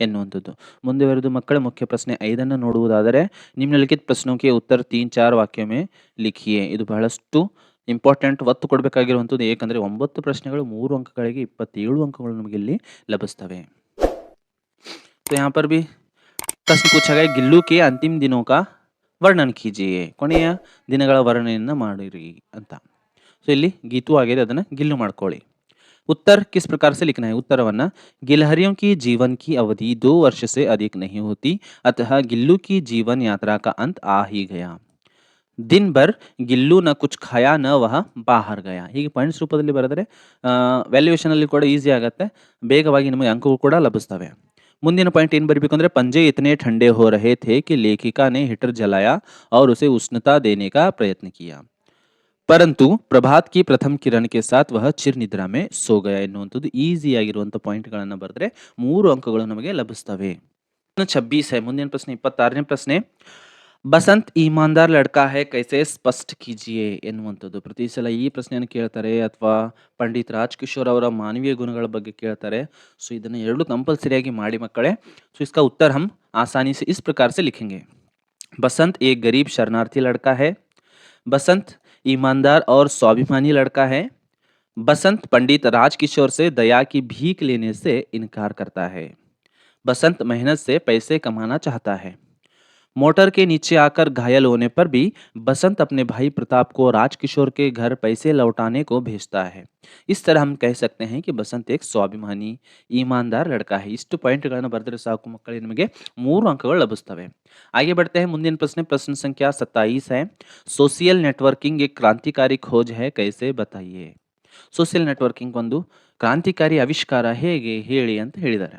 ಎನ್ನುವಂಥದ್ದು ಮುಂದುವರೆದು ಮಕ್ಕಳೇ ಮುಖ್ಯ ಪ್ರಶ್ನೆ ಐದನ್ನು ನೋಡುವುದಾದರೆ ನಿಮ್ನಲಿಖಿತ ಪ್ರಶ್ನೋं के उत्तर तीन चार वाक्य में लिखिए ಇದು ಬಹಳಷ್ಟು ಇಂಪಾರ್ಟೆಂಟ್ ಒತ್ತು ಕೊಡಬೇಕಾಗಿರುವಂಥದ್ದು ಏಕೆಂದರೆ ಒಂಬತ್ತು ಪ್ರಶ್ನೆಗಳು ಮೂರು ಅಂಕಗಳಿಗೆ ಇಪ್ಪತ್ತೇಳು ಅಂಕಗಳು ನಮಗೆ ಇಲ್ಲಿ ಲಭಿಸ್ತವೆ तो यहाँ पर भी ಪ್ರಶ್ನೆ पूछा गया ಗಿಲ್ಲು के अंतिम दिनों का ವರ್ಣನ್ ಕೀಜಿಯೇ ಕೊನೆಯ ದಿನಗಳ ವರ್ಣನೆಯನ್ನು ಮಾಡಿರಿ ಅಂತ ಸೊ ಇಲ್ಲಿ ಗೀತು ಆಗಿದೆ ಅದನ್ನು ಗಿಲ್ಲು ಮಾಡ್ಕೊಳ್ಳಿ उत्तर किस प्रकार से लिखना है? उत्तर वरना गिलहरियों के जीवन की अवधि दो वर्ष से अधिक नहीं होती, अतः गिल्लू की जीवन यात्रा का अंत आ ही गया। दिन भर गिल्लू न कुछ खाया, न वह बाहर गया। ही रूप में बरदे वैल्युवेशन कूजी आगते बेगवा अंक कभस्तवे मुंदी पॉइंट ऐन बरबे पंजे इतने ठंडे हो रहे थे कि लेखिका ने हिटर जलाया और उसे उष्णता देने का प्रयत्न किया ಪರಂತು ಪ್ರಭಾತ್ ಕಿ ಪ್ರಥಮ ಕಿರಣ್ ಕೆ ಸಾಥ್ ವಹ ಚಿರ್ ನಿದ್ರಾ ಮೇ ಸೋ ಗಯ ಎನ್ನುವಂಥದ್ದು ಈಸಿ ಆಗಿರುವಂಥ ಪಾಯಿಂಟ್ಗಳನ್ನು ಬರೆದ್ರೆ ಮೂರು ಅಂಕಗಳು ನಮಗೆ ಲಭಿಸ್ತವೆ ಛಬ್ಬೀಸ್ ಹೈ ಮುಂದಿನ ಪ್ರಶ್ನೆ ಇಪ್ಪತ್ತಾರನೇ ಪ್ರಶ್ನೆ ಬಸಂತ್ ಈಮಾನ್ದಾರ್ ಲಡ್ಕಾ ಹೈ ಕೈಸೆ ಸ್ಪಷ್ಟ ಕೀಜಿಯೇ ಎನ್ನುವಂಥದ್ದು ಪ್ರತಿ ಸಲ ಈ ಪ್ರಶ್ನೆಯನ್ನು ಕೇಳ್ತಾರೆ ಅಥವಾ ಪಂಡಿತ್ ರಾಜ್ ಕಿಶೋರ್ ಅವರ ಮಾನವೀಯ ಗುಣಗಳ ಬಗ್ಗೆ ಕೇಳ್ತಾರೆ ಸೊ ಇದನ್ನು ಎರಡು ಕಂಪಲ್ಸರಿಯಾಗಿ ಮಾಡಿ ಮಕ್ಕಳೇ ಸೊ इसका उत्तर हम आसानी से इस प्रकार से लिखेंगे बसंत एक गरीब शरणार्थी लड़का है बसंत ईमानदार और स्वाभिमानी लड़का है। बसंत पंडित राजकिशोर से दया की भीख लेने से इनकार करता है। बसंत मेहनत से पैसे कमाना चाहता है। मोटर के नीचे आकर घायल होने पर भी बसंत अपने भाई प्रताप को राजकिशोर के घर पैसे लौटाने को भेजता है इस तरह हम कह सकते हैं कि बसंत एक स्वाभिमानी ईमानदार लड़का है ಇಷ್ಟು ಪಾಯಿಂಟ್ಗಳನ್ನು ಬರೆದರೆ ಸಾಕು ಮಕ್ಕಳಿಗೆ ನಿಮಗೆ ಮೂರು ಅಂಕಗಳು ಲಭಿಸ್ತವೆ आगे बढ़ते हैं ಮುಂದಿನ ಪ್ರಶ್ನೆ ಪ್ರಶ್ನೆ ಸಂಖ್ಯಾ 27 है सोशल नेटवर्किंग एक क्रांतिकारी खोज है कैसे बताइए सोशल नेटवर्किंग ಒಂದು ಕ್ರಾಂತಿಕಾರಿ ಆವಿಷ್ಕಾರ ಹೇಗೆ ಹೇಳಿ ಅಂತ ಹೇಳಿದ್ದಾರೆ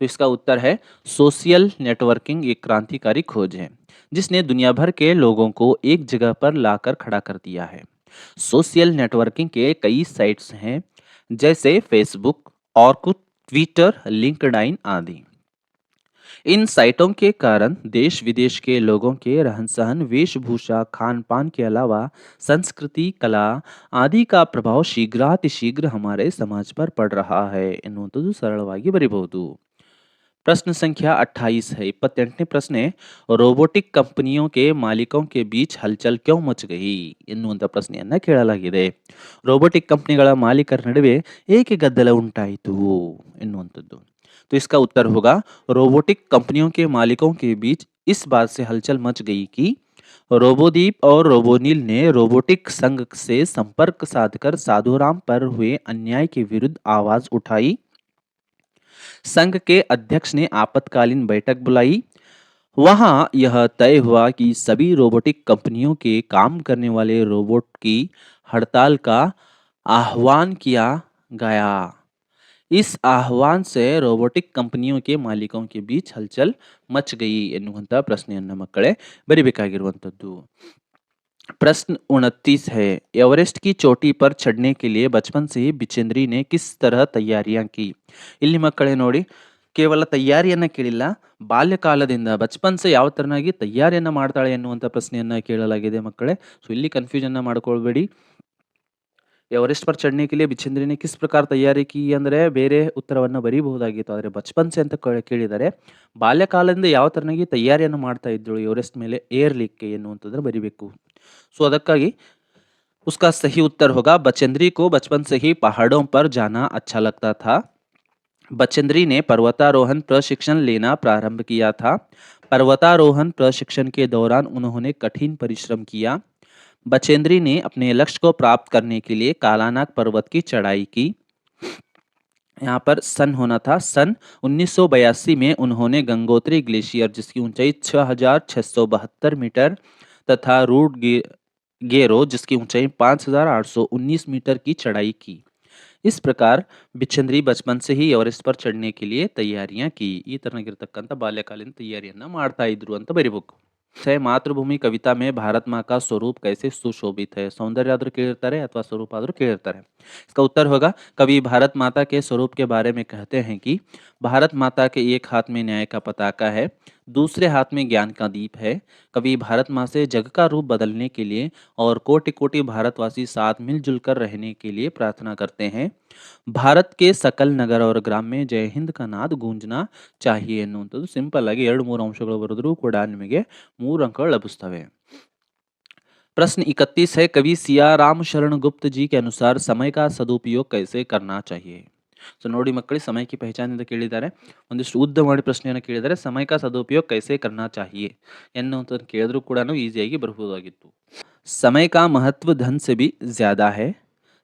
तो इसका उत्तर है सोशल नेटवर्किंग एक क्रांतिकारी खोज है, जिसने दुनिया भर के लोगों को एक जगह पर लाकर खड़ा कर दिया है। सोशल नेटवर्किंग के कई साइट्स हैं, जैसे फेसबुक और कुछ ट्विटर लिंकडाइन आदि। इन साइटों के कारण देश विदेश के लोगों के रहन सहन वेशभूषा खान पान के अलावा संस्कृति, कला आदि का प्रभाव शीघ्रातिशीघ्र हमारे समाज पर पड़ रहा है। इन्होंने तो सरलवागी बरीबू प्रश्न संख्या 28 है। इपत्ते प्रश्न है, रोबोटिक कंपनियों के मालिकों के बीच हलचल क्यों मच गई? एन प्रश्न ಕೇಳಲಾಗಿದೆ कंपनी ಕಂಪನಿಗಳ ಮಾಲೀಕರ ನಡುವೆ ಏಕೆ ಗದ್ದಲ ಉಂಟಾಯಿತು तो इसका उत्तर होगा, रोबोटिक कंपनियों के मालिकों के बीच इस बात से हलचल मच गई कि रोबोदीप और रोबोनील ने रोबोटिक संघ से संपर्क साधकर साधुराम पर हुए अन्याय के विरुद्ध आवाज़ उठाई। संघ के अध्यक्ष ने आपातकालीन बैठक बुलाई वहां यह तय हुआ कि सभी रोबोटिक कंपनियों के काम करने वाले रोबोट की हड़ताल का आह्वान किया गया इस आह्वान से रोबोटिक ಕಂಪನಿಯೋ ಕೆ ಮಾಲೀಕೋं के बीच हलचल मच गई ಎನ್ನುವಂಥ ಪ್ರಶ್ನೆಯನ್ನು ಮಕ್ಕಳೇ ಬರಿಬೇಕಾಗಿರುವಂಥದ್ದು प्रश्न उनतीस है। एवरेस्ट की ಚೋಟಿ ಪರ್ ಚಢನೆ ಕೆ ಲಿಯೆ ಬಚಪನ್ ಸೆ ಹಿ ಕಿಸ್ ತರಹ ತಯಾರಿಯಾಂ ಕಿ ಇಲ್ಲಿ ಮಕ್ಕಳೇ ನೋಡಿ ಕೇವಲ ತಯಾರಿಯನ್ನು ಕೇಳಿಲ್ಲ, ಬಾಲ್ಯಕಾಲದಿಂದ ಬಚ್ಪನ್ಸ ಯಾವ ಥರನಾಗಿ ತಯಾರಿಯನ್ನು ಮಾಡ್ತಾಳೆ ಎನ್ನುವಂಥ ಪ್ರಶ್ನೆಯನ್ನು ಕೇಳಲಾಗಿದೆ ಮಕ್ಕಳೇ. ಸೊ ಇಲ್ಲಿ ಕನ್ಫ್ಯೂಷನ್ನ ಮಾಡ್ಕೊಳ್ಬೇಡಿ. ಎವರೆಸ್ಟ್ ಪರ್ ಚಡ್ನಿ ಕಿಲಿ ಬಿಚಂದ್ರಿನಿ ಕಿಸ್ ಪ್ರಕಾರ ತಯಾರಿ ಕೀ ಅಂದರೆ ಬೇರೆ ಉತ್ತರವನ್ನು ಬರೀಬಹುದಾಗಿತ್ತು. ಆದರೆ ಬಚ್ಪನ್ಸೆ ಅಂತ ಕೇಳಿದರೆ, ಬಾಲ್ಯಕಾಲದಿಂದ ಯಾವ ಥರನಾಗಿ ತಯಾರಿಯನ್ನು ಮಾಡ್ತಾ ಇದ್ದಳು ಎವರೆಸ್ಟ್ ಮೇಲೆ ಏರ್ಲಿಕ್ಕೆ ಎನ್ನುವಂಥದ್ದನ್ನು ಬರಿಬೇಕು. सो अदक्कागी उसका सही उत्तर होगा, बचेंद्री को बचपन से ही पहाड़ों पर जाना अच्छा लगता था। बचेंद्री ने पर्वतारोहण प्रशिक्षण लेना प्रारंभ किया था। पर्वतारोहण प्रशिक्षण के दौरान उन्होंने कठिन परिश्रम किया। बचेंद्री ने अपने लक्ष्य को प्राप्त करने के लिए कालानाग पर्वत की चढ़ाई की। यहाँ पर सन होना था। सन 1982 में उन्होंने गंगोत्री ग्लेशियर, जिसकी ऊंचाई 6672 मीटर तथा रूट गे, गेरो जिसकी ऊंचाई 5,819 मीटर की चढ़ाई की इस प्रकार ಬಿಚ್ಚಂದ್ರಿ ಬಚಪನ್ से ही ಎವರೆಸ್ಟ್ पर चढ़ने के लिए ತಯಾರಿಯಾं की ಈ ತರನಾಗಿರ್ತಕ್ಕಂಥ ಬಾಲ್ಯಕಾಲೀನ ತಯಾರಿಯನ್ನ ಮಾಡ್ತಾ ಇದ್ರು ಅಂತ ಬರಿಬೇಕು है ಮಾತೃಭೂಮಿ ಕವಿತಾ में भारत माँ का स्वरूप कैसे सुशोभित है सौंदर्य आद्र ಕೇಳಿರ್ತಾರೆ ಅಥವಾ ಸ್ವರೂಪ ಆದ್ರೂ ಕೇಳಿರ್ತಾರೆ इसका उत्तर होगा कवि भारत माता के स्वरूप के बारे में कहते हैं कि भारत माता के एक हाथ में न्याय का पताका है दूसरे हाथ में ज्ञान का दीप है कवि भारत माँ से जग का रूप बदलने के लिए और कोटि कोटि भारतवासी साथ मिलजुल कर रहने के लिए प्रार्थना करते हैं ಭಾರತ್ ಕೆ ಸಕಲ್ ನಗರ ಅವರ ಗ್ರಾಮ में ಜೈ ಹಿಂದ್ का ನಾದ್ ಗೂಂಜನಾ चाहिए ಎನ್ನುವಂಥದ್ದು ಸಿಂಪಲ್ ಆಗಿ ಎರಡು ಮೂರು ಅಂಶಗಳು ಬರೆದರೂ ಕೂಡ ನಿಮಗೆ ಮೂರು ಅಂಕಗಳು ಲಭಿಸ್ತವೆ प्रश्न 31 है कवि सिया राम शरण गुप्त जी के अनुसार समय का सदुपयोग कैसे करना चाहिए ಸೊ ನೋಡಿ ಮಕ್ಕಳಿಗೆ ಸಮಯಕ್ಕೆ ಪಹಚಾನ್ ಅಂತ ಕೇಳಿದ್ದಾರೆ ಒಂದಿಷ್ಟು ಉದ್ದ ಮಾಡಿ ಪ್ರಶ್ನೆಯನ್ನು ಕೇಳಿದ್ದಾರೆ ಸಮಯ का सदुपयोग कैसे करना चाहिए ಎನ್ನುವಂಥದ್ದು ಕೇಳಿದ್ರು ಕೂಡ ಈಸಿಯಾಗಿ ಬರಬಹುದಾಗಿತ್ತು समय का महत्व धन से भी ज़्यादा है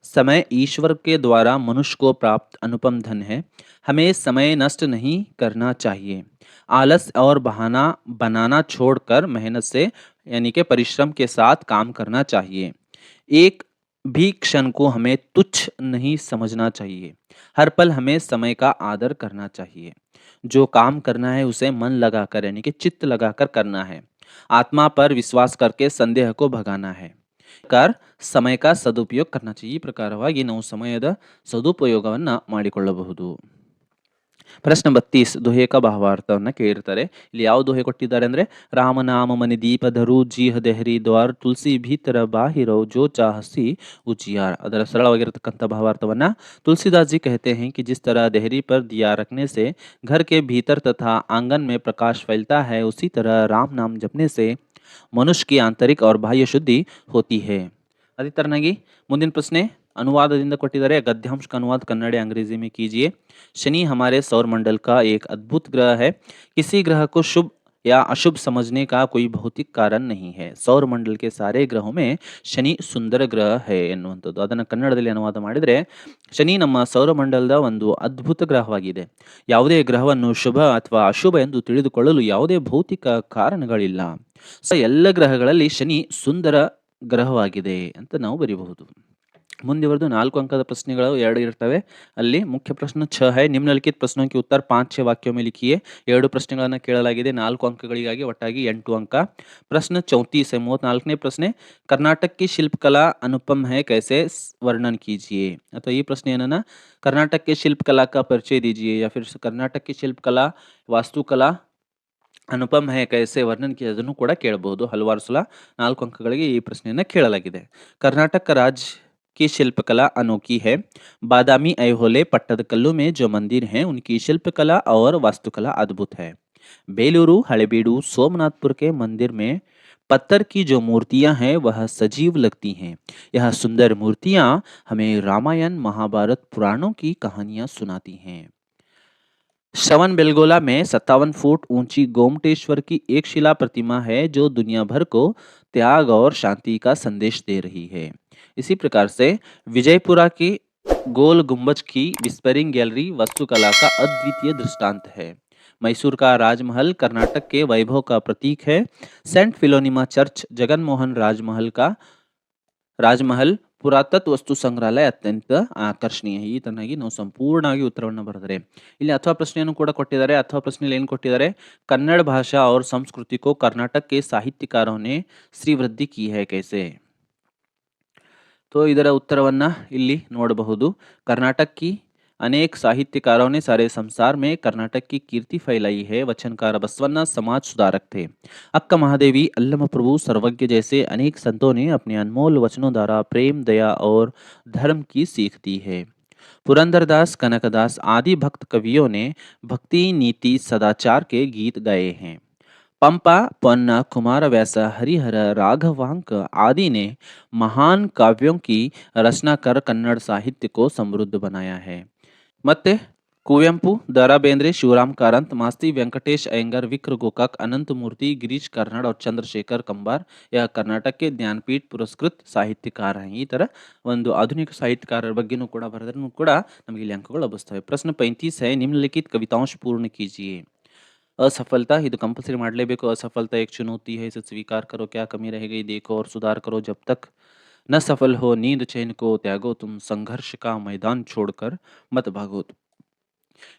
समय ईश्वर के द्वारा मनुष्य को प्राप्त अनुपम धन है हमें समय नष्ट नहीं करना चाहिए आलस और बहाना बनाना छोड़कर मेहनत से यानी कि परिश्रम के साथ काम करना चाहिए एक भी क्षण को हमें तुच्छ नहीं समझना चाहिए हर पल हमें समय का आदर करना चाहिए जो काम करना है उसे मन लगाकर यानी कि चित्त लगाकर करना है आत्मा पर विश्वास करके संदेह को भगाना है कर ಸಮಯ ಸದುಪಯೋಗ करना चाहिए ಈ ಪ್ರಕಾರವಾಗಿ ನಾವು ಸಮಯದ ಸದುಪಯೋಗವನ್ನು ಮಾಡಿಕೊಳ್ಳಬಹುದು ಪ್ರಶ್ನೆ ಬತ್ತೀಸ್ ದೊಹೆಕ ಭಾವಾರ್ಥವನ್ನು ಕೇಳಿರ್ತಾರೆ ಇಲ್ಲಿ ಯಾವ ದೊಹೆ ಕೊಟ್ಟಿದ್ದಾರೆ ಅಂದರೆ ರಾಮನಾಮ ಮನಿ ದೀಪಧರು ಜೀಹ ದೆಹರಿ ದ್ವಾರ್ ತುಳಸಿ ಭೀತರ ಬಾಹಿರೋ ಜೋ ಚಾಹಸಿ उजियार ಅದರ ಸರಳವಾಗಿರತಕ್ಕಂಥ ಭಾವಾರ್ಥವನ್ನು तुलसीदास जी कहते हैं कि जिस तरह देहरी पर दिया रखने से घर के भीतर तथा आंगन में प्रकाश फैलता है उसी तरह राम नाम जपने से मनुष्य की आंतरिक और बाह्य शुद्धि होती है ಅದೇ ತರನಾಗಿ ಮುಂದಿನ ಪ್ರಶ್ನೆ ಅನುವಾದದಿಂದ ಕೊಟ್ಟಿದ್ದಾರೆ गद्यांश का अनुवाद कन्नड़ या अंग्रेजी में कीजिए शनि हमारे सौर मंडल का एक अद्भुत ग्रह है किसी ग्रह को शुभ या अशुभ समझने का कोई भौतिक कारण नहीं है ಸೌರ ಮಂಡಲ್ के सारे ग्रहों में ಶನಿ ಸುಂದರ ಗ್ರಹ ಹೇ ಎನ್ನುವಂಥದ್ದು ಅದನ್ನು ಕನ್ನಡದಲ್ಲಿ ಅನುವಾದ ಮಾಡಿದರೆ ಶನಿ ನಮ್ಮ ಸೌರಮಂಡಲದ ಒಂದು ಅದ್ಭುತ ಗ್ರಹವಾಗಿದೆ ಯಾವುದೇ ಗ್ರಹವನ್ನು ಶುಭ ಅಥವಾ ಅಶುಭ ಎಂದು ತಿಳಿದುಕೊಳ್ಳಲು ಯಾವುದೇ ಭೌತಿಕ ಕಾರಣಗಳಿಲ್ಲ ಸೊ ಎಲ್ಲ ಗ್ರಹಗಳಲ್ಲಿ ಶನಿ ಸುಂದರ ಗ್ರಹವಾಗಿದೆ ಅಂತ ನಾವು ಬರೀಬಹುದು ಮುಂದೆವರೆದು ನಾಲ್ಕು ಅಂಕದ ಪ್ರಶ್ನೆಗಳು ಎರಡು ಇರ್ತವೆ. ಅಲ್ಲಿ ಮುಖ್ಯ ಪ್ರಶ್ನೆ ಛ ಹೈ, ನಿಮ್ನಲಿಖಿತ ಪ್ರಶ್ನೆಗೆ ಉತ್ತರ ಪಾಂಚ್ ಛೇ ವಾಕ್ಯ ಮೇ ಲಿಖಿಯೇ. ಎರಡು ಪ್ರಶ್ನೆಗಳನ್ನು ಕೇಳಲಾಗಿದೆ, ನಾಲ್ಕು ಅಂಕಗಳಿಗಾಗಿ ಒಟ್ಟಾಗಿ ಎಂಟು ಅಂಕ. ಪ್ರಶ್ನೆ ಚೌತೀಸ್ ಹೈ ಮೂವತ್ತ್ನಾಲ್ಕನೇ ಪ್ರಶ್ನೆ ಕರ್ನಾಟಕಕ್ಕೆ ಶಿಲ್ಪಕಲಾ ಅನುಪಮ್ ಹೈ ಕೈಸೆ ವರ್ಣನ್ ಕೀಜಿಯೇ. ಅಥವಾ ಈ ಪ್ರಶ್ನೆ ಏನನ್ನ ಕರ್ನಾಟಕಕ್ಕೆ ಶಿಲ್ಪಕಲಾ ಕಾ ಪರಿಚಯ ದೀಜಿಯೇ, ಯಾ ಫಿರ್ ಕರ್ನಾಟಕಕ್ಕೆ ಶಿಲ್ಪಕಲಾ, ವಾಸ್ತುಕಲಾ, ಅನುಪಮ ಹೈ ಕೈಸೆ ವರ್ಣನ್ ಅದನ್ನು ಕೂಡ ಕೇಳಬಹುದು ಹಲವಾರು ಸಲ ನಾಲ್ಕು ಅಂಕಗಳಿಗೆ ಈ ಪ್ರಶ್ನೆಯನ್ನು ಕೇಳಲಾಗಿದೆ. ಕರ್ನಾಟಕ ರಾಜ್ಯ की शिल्पकला अनोखी है। बादामी ऐहोले पट्टदकल्लू में जो मंदिर हैं, उनकी शिल्पकला और वास्तुकला अद्भुत है। बेलूरू, हड़ेबीडू, सोमनाथपुर के मंदिर में पत्थर की जो मूर्तियाँ हैं, वह सजीव लगती हैं। यह सुंदर मूर्तियाँ हमें रामायण, महाभारत, पुराणों की कहानियाँ सुनाती हैं। श्रवण बेलगोला में सत्तावन फुट ऊँची गोमटेश्वर की एक शिला प्रतिमा है, जो दुनिया भर को त्याग और शांति का संदेश दे रही है। इसी प्रकार से विजयपुरा की गोल गुंबज की विस्परिंग गैलरी वास्तुकला का अद्वितीय दृष्टांत है मैसूर का राजमहल कर्नाटक के वैभव का प्रतीक है Saint Philomena church Jagan Mohan राजमहल का ರಾಜಮಹಲ್ ಪುರಾತತ್ವ ವಸ್ತು ಸಂಗ್ರಹಾಲಯ ಅತ್ಯಂತ ಆಕರ್ಷಣೀಯ ಈ ತರನಾಗಿ ನಾವು ಸಂಪೂರ್ಣವಾಗಿ ಉತ್ತರವನ್ನು ಬರೆದರೆ ಇಲ್ಲಿ ಅಥವಾ ಪ್ರಶ್ನೆಯನ್ನು ಕೂಡ ಕೊಟ್ಟಿದ್ದಾರೆ ಅಥವಾ ಪ್ರಶ್ನೆಯಲ್ಲಿ ಏನು ಕೊಟ್ಟಿದ್ದಾರೆ ಕನ್ನಡ ಭಾಷಾ और संस्कृति को कर्नाटक के साहित्यकारों ने श्रीवृद्धि की है कैसे तो ಇದರ ಉತ್ತರವನ್ನು ಇಲ್ಲಿ ನೋಡಬಹುದು कर्नाटक की अनेक साहित्यकारों ने सारे संसार में कर्नाटक की कीर्ति फैलाई है वचनकार बसवन्ना समाज सुधारक थे अक्का महादेवी अल्लम प्रभु सर्वज्ञ जैसे अनेक संतों ने अपने अनमोल वचनों द्वारा प्रेम दया और धर्म की सीख दी है पुरंदरदास कनकदास आदि भक्त कवियों ने भक्ति नीति सदाचार के गीत गाए हैं पंपा पन्ना कुमार वैसा हरिहर राघवांक आदि ने महान काव्यों की रचना कर कन्नड़ साहित्य को समृद्ध बनाया है मत कुवेंपु दरा बेंद्रे शिवराम कारंत मास्ती वेंकटेश अयंगर विक्र गोकक अनंत मूर्ति गिरीश कर्नड और चंद्रशेखर कंबार यह कर्नाटक के ज्ञानपीठ पुरस्कृत साहित्यकार हैं ई तरह वंदु आधुनिक साहित्यकार बग्गिनु कूड़ा बरदनु कूड़ा प्रश्न पैंतीस है निम्नलिखित कविताश पूर्ण कीजिए असफलता ಇದು कंपलसरी ಮಾಡಲೇಬೇಕು असफलता एक चुनौती है इसे स्वीकार करो क्या कमी रह गई देखो और सुधार करो जब तक न सफल हो नींद चैन को त्यागो तुम संघर्ष का मैदान छोड़कर मत भागो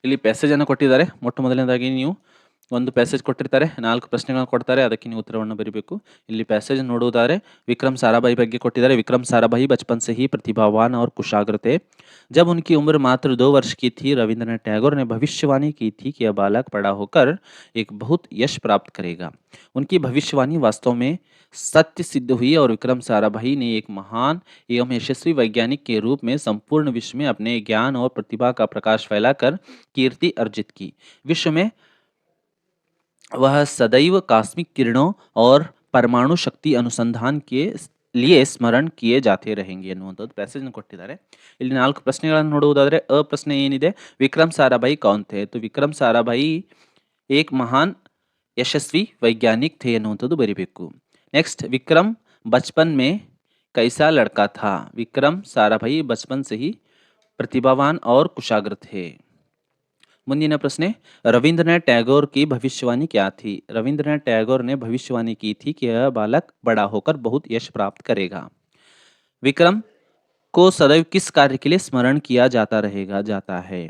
ಇಲ್ಲಿ ಪ್ಯಾಸೇಜನ್ನು ಕೊಟ್ಟಿದ್ದಾರೆ ಮೊಟ್ಟ ಮೊದಲನೇದಾಗಿ ನೀವು ಒಂದು ಪ್ಯಾಸೇಜ್ ಕೊಟ್ಟಿರ್ತಾರೆ ನಾಲ್ಕು ಪ್ರಶ್ನೆಗಳನ್ನ ಕೊಡ್ತಾರೆ ಅದಕ್ಕೆ ನೀವು ಉತ್ತರವನ್ನು ಬರೀಬೇಕು ಇಲ್ಲಿ ಪ್ಯಾಸೇಜ್ ನೋಡುವುದಾದ್ರೆ विक्रम साराभाई ಬಗ್ಗೆ ಕೊಟ್ಟಿದ್ದಾರೆ विक्रम साराभाई बचपन से ही प्रतिभावान और कुशाग्र थे जब उनकी उम्र मात्र दो वर्ष की थी रविंद्रनाथ टैगोर ने भविष्यवाणी की थी कि यह बालक बड़ा होकर एक बहुत यश प्राप्त करेगा उनकी भविष्यवाणी वास्तव में सत्य सिद्ध हुई और विक्रम साराभाई ने एक महान एवं यशस्वी वैज्ञानिक के रूप में संपूर्ण विश्व में अपने ज्ञान और प्रतिभा का प्रकाश फैलाकर कीर्ति अर्जित की विश्व में वह सदैव कॉस्मिक किरणों और परमाणु शक्ति अनुसंधान के लिए ಸ್ಮರಣ ಕಿಯೇ ಜಾತೆ रहेंगे ಎನ್ನುವಂಥದ್ದು ಪ್ಯಾಸೇಜ್ ಕೊಟ್ಟಿದ್ದಾರೆ ಇಲ್ಲಿ ನಾಲ್ಕು ಪ್ರಶ್ನೆಗಳನ್ನು ನೋಡುವುದಾದರೆ ಅ ಪ್ರಶ್ನೆ ಏನಿದೆ ವಿಕ್ರಮ್ ಸಾರಾಭಾಯಿ ಕೌನ್ ಥೇ तो ವಿಕ್ರಮ್ ಸಾರಾಭಾಯಿ ಏಕ್ ಮಹಾನ್ ಯಶಸ್ವಿ ವೈಜ್ಞಾನಿಕ್ ಥೇ ಎನ್ನುವಂಥದ್ದು ಬರಿಬೇಕು ನೆಕ್ಸ್ಟ್ ವಿಕ್ರಮ್ बचपन में कैसा लड़का था विक्रम साराभाई बचपन से ही प्रतिभावान और कुशाग्र थे ಮುಂದಿನ ಪ್ರಶ್ನೆ रविंद्रनाथ टैगोर की भविष्यवाणी क्या थी रविंद्रनाथ टैगोर ने भविष्यवाणी की थी कि यह बालक बड़ा होकर बहुत यश प्राप्त करेगा विक्रम को सदैव किस कार्य के लिए स्मरण किया जाता रहेगा जाता है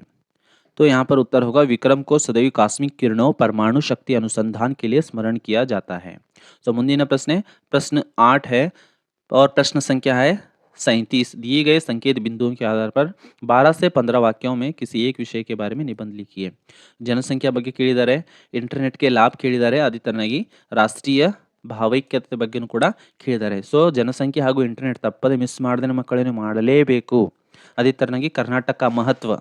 तो यहाँ पर उत्तर होगा विक्रम को सदैव कॉस्मिक किरणों परमाणु शक्ति अनुसंधान के लिए स्मरण किया जाता है तो ಮುಂದಿನ ಪ್ರಶ್ನೆ प्रश्न आठ है और प्रश्न संख्या है सैंतीस दिए गए संकेत बिंदुओं के आधार पर 12 से 15 वाक्यों में किसी एक विषय के बारे में निबंध लिखिए ಜನಸಂಖ್ಯಾ ಬಗ್ಗೆ ಕೇಳಿದ್ದಾರೆ ಇಂಟರ್ನೆಟ್ಗೆ ಲಾಭ ಕೇಳಿದ್ದಾರೆ ಅದೇ ತರನಾಗಿ ರಾಷ್ಟ್ರೀಯ ಭಾವೈಕ್ಯತೆ ಬಗ್ಗೆನೂ ಕೂಡ ಕೇಳಿದ್ದಾರೆ ಸೊ ಜನಸಂಖ್ಯೆ ಹಾಗೂ ಇಂಟರ್ನೆಟ್ ತಪ್ಪದೆ ಮಿಸ್ ಮಾಡದೆ ಮಕ್ಕಳೇನು ಮಾಡಲೇಬೇಕು ಅದೇ ತರನಾಗಿ ಕರ್ನಾಟಕ ಮಹತ್ವ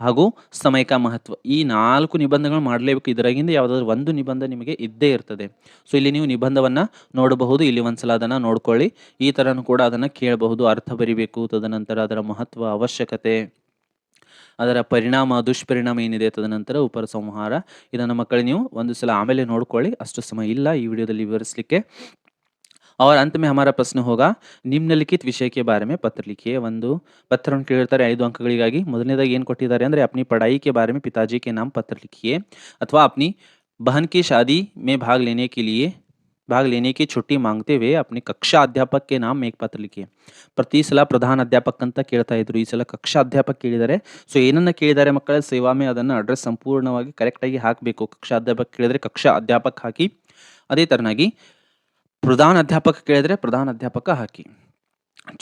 ಹಾಗೂ ಸಮಯಕ ಮಹತ್ವ. ಈ ನಾಲ್ಕು ನಿಬಂಧಗಳು ಮಾಡಲೇಬೇಕು. ಇದರಾಗಿಂದ ಯಾವುದಾದ್ರು ಒಂದು ನಿಬಂಧ ನಿಮಗೆ ಇದ್ದೇ ಇರ್ತದೆ. ಸೊ ಇಲ್ಲಿ ನೀವು ನಿಬಂಧವನ್ನು ನೋಡಬಹುದು. ಇಲ್ಲಿ ಒಂದ್ಸಲ ಅದನ್ನು ನೋಡ್ಕೊಳ್ಳಿ. ಈ ಥರನೂ ಕೂಡ ಅದನ್ನು ಕೇಳಬಹುದು. ಅರ್ಥ ಬರಿಬೇಕು. ತದನಂತರ ಅದರ ಮಹತ್ವ, ಅವಶ್ಯಕತೆ, ಅದರ ಪರಿಣಾಮ, ದುಷ್ಪರಿಣಾಮ ಏನಿದೆ ತದನಂತರ ಉಪರ ಸಂಹಾರ ಇದನ್ನು ಮಕ್ಕಳು ನೀವು ಒಂದು ಸಲ ಆಮೇಲೆ ನೋಡ್ಕೊಳ್ಳಿ. ಅಷ್ಟು ಸಮಯ ಇಲ್ಲ. ಈ ವಿಡಿಯೋದಲ್ಲಿ ವಿವರಿಸಲಿಕ್ಕೆ और अंत में हमारा प्रश्न होगा ನಿಮ್ನಲಿಖಿತ ವಿಷಯ के बारे में पत्र लिखिए ಒಂದು ಪತ್ರವನ್ನು ಕೇಳಿರ್ತಾರೆ ಐದು ಅಂಕಗಳಿಗಾಗಿ ಮೊದಲನೇದಾಗಿ ಏನು ಕೊಟ್ಟಿದ್ದಾರೆ ಅಂದರೆ अपनी पढ़ाई के बारे में पिताजी के नाम पत्र लिखिए अथवा अपनी बहन की शादी में भाग लेने के लिए भाग लेने की छुट्टी मांगते हुए अपने कक्षा अध्यापक के नाम में एक पत्र लिखिए ಪ್ರತಿ ಸಲ ಪ್ರಧಾನ ಅಧ್ಯಾಪಕ ಅಂತ ಕೇಳ್ತಾ ಇದ್ರು ಈ ಸಲ ಕಕ್ಷಾ ಅಧ್ಯಾಪಕ ಕೇಳಿದ್ದಾರೆ ಸೊ ಏನನ್ನ ಕೇಳಿದ್ದಾರೆ ಮಕ್ಕಳ ಸೇವಾಮೆ ಅದನ್ನು ಅಡ್ರೆಸ್ ಸಂಪೂರ್ಣವಾಗಿ ಕರೆಕ್ಟಾಗಿ ಹಾಕಬೇಕು ಕಕ್ಷಾ ಅಧ್ಯಾಪಕ ಕೇಳಿದರೆ ಕಕ್ಷಾ ಅಧ್ಯಾಪಕ ಹಾಕಿ ಅದೇ ಥರನಾಗಿ ಪ್ರಧಾನ ಅಧ್ಯಾಪಕ ಕೇಳಿದರೆ ಪ್ರಧಾನ ಅಧ್ಯಾಪಕ ಹಾಕಿ.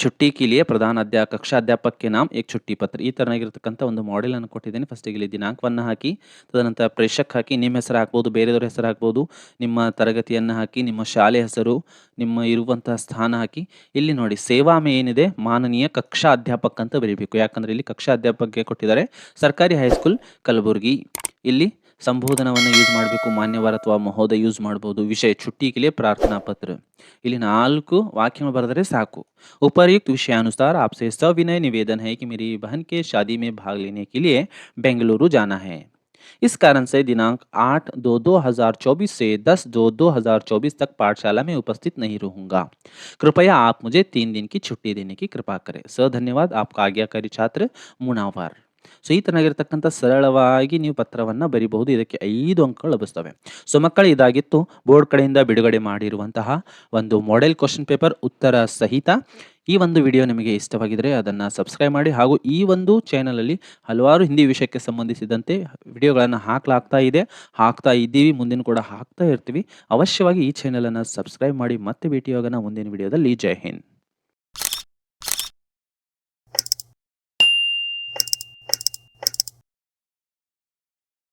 ಚುಟ್ಟಿ ಕಿಲಿಯೇ ಪ್ರಧಾನ ಅಧ್ಯಾ ಕಕ್ಷಾಧ್ಯಾಪಕಕ್ಕೆ ನಾಮ್ ಏಕ್ ಚುಟ್ಟಿ ಪತ್ರ. ಈ ಥರನಾಗಿರ್ತಕ್ಕಂಥ ಒಂದು ಮಾಡೆಲ್ ಅನ್ನು ಕೊಟ್ಟಿದ್ದೇನೆ. ಫಸ್ಟಿಗೆ ಇಲ್ಲಿ ದಿನಾಂಕವನ್ನು ಹಾಕಿ, ತದನಂತರ ಪ್ರೇಷಕ್ ಹಾಕಿ ನಿಮ್ಮ ಹೆಸರು ಹಾಕ್ಬೋದು, ಬೇರೆಯವ್ರ ಹೆಸರು ಹಾಕ್ಬೋದು, ನಿಮ್ಮ ತರಗತಿಯನ್ನು ಹಾಕಿ, ನಿಮ್ಮ ಶಾಲೆ ಹೆಸರು, ನಿಮ್ಮ ಇರುವಂತಹ ಸ್ಥಾನ ಹಾಕಿ. ಇಲ್ಲಿ ನೋಡಿ, ಸೇವಾಮೆ ಏನಿದೆ? ಮಾನನೀಯ ಕಕ್ಷಾ ಅಧ್ಯಾಪಕ ಅಂತ ಬರೀಬೇಕು. ಯಾಕಂದರೆ ಇಲ್ಲಿ ಕಕ್ಷಾ ಅಧ್ಯಾಪಕಕ್ಕೆ ಕೊಟ್ಟಿದ್ದಾರೆ. ಸರ್ಕಾರಿ ಹೈಸ್ಕೂಲ್, ಕಲಬುರ್ಗಿ. ಇಲ್ಲಿ ಸಂಬೋಧನವನ್ನು ಯೂಸ್ ಮಾಡಬೇಕು ಮಾನ್ಯವಾರ ಅಥವಾ ಮಹೋದಯ ಯೂಸ್ ಮಾಡ್ಬೋದು ವಿಷಯ छुट्टी के लिए प्रार्थना पत्र ಇಲ್ಲಿ ನಾಲ್ಕು ವಾಕ್ಯಗಳು ಬರೆದರೆ ಸಾಕು उपर्युक्त विषयानुसार आपसे सविनय निवेदन है कि मेरी बहन के शादी में भाग लेने के लिए बेंगलुरु जाना है इस कारण से दिनांक 8 दो 2024 से 10 दो 2024 तक पाठशाला में उपस्थित नहीं रहूंगा कृपया आप मुझे तीन दिन की छुट्टी देने की कृपा करें स धन्यवाद आपका आज्ञाकारी छात्र मुनावर ಸೊ ಈ ತರನಾಗಿರ್ತಕ್ಕಂಥ ಸರಳವಾಗಿ ನೀವು ಪತ್ರವನ್ನು ಬರಿಬಹುದು. ಇದಕ್ಕೆ ಐದು ಅಂಕಗಳು ಲಭಿಸ್ತವೆ. ಸೊ ಮಕ್ಕಳು, ಇದಾಗಿತ್ತು. ಬೋರ್ಡ್ ಕಡೆಯಿಂದ ಬಿಡುಗಡೆ ಮಾಡಿರುವಂತಹ ಒಂದು ಮಾಡೆಲ್ ಕ್ವಶನ್ ಪೇಪರ್ ಉತ್ತರ ಸಹಿತ. ಈ ಒಂದು ವಿಡಿಯೋ ನಿಮಗೆ ಇಷ್ಟವಾಗಿದ್ದರೆ ಅದನ್ನು ಸಬ್ಸ್ಕ್ರೈಬ್ ಮಾಡಿ. ಹಾಗೂ ಈ ಒಂದು ಚಾನಲಲ್ಲಿ ಹಲವಾರು ಹಿಂದಿ ವಿಷಯಕ್ಕೆ ಸಂಬಂಧಿಸಿದಂತೆ ವಿಡಿಯೋಗಳನ್ನು ಹಾಕಲಾಗ್ತಾ ಇದೆ. ಹಾಕ್ತಾ ಇದ್ದೀವಿ. ಮುಂದಿನ ಕೂಡ ಹಾಕ್ತಾ ಇರ್ತೀವಿ. ಅವಶ್ಯವಾಗಿ ಈ ಚಾನಲನ್ನು ಸಬ್ಸ್ಕ್ರೈಬ್ ಮಾಡಿ. ಮತ್ತೆ ಭೇಟಿಯಾಗೋಣ ಮುಂದಿನ ವಿಡಿಯೋದಲ್ಲಿ ಜೈ ಹಿಂದ್.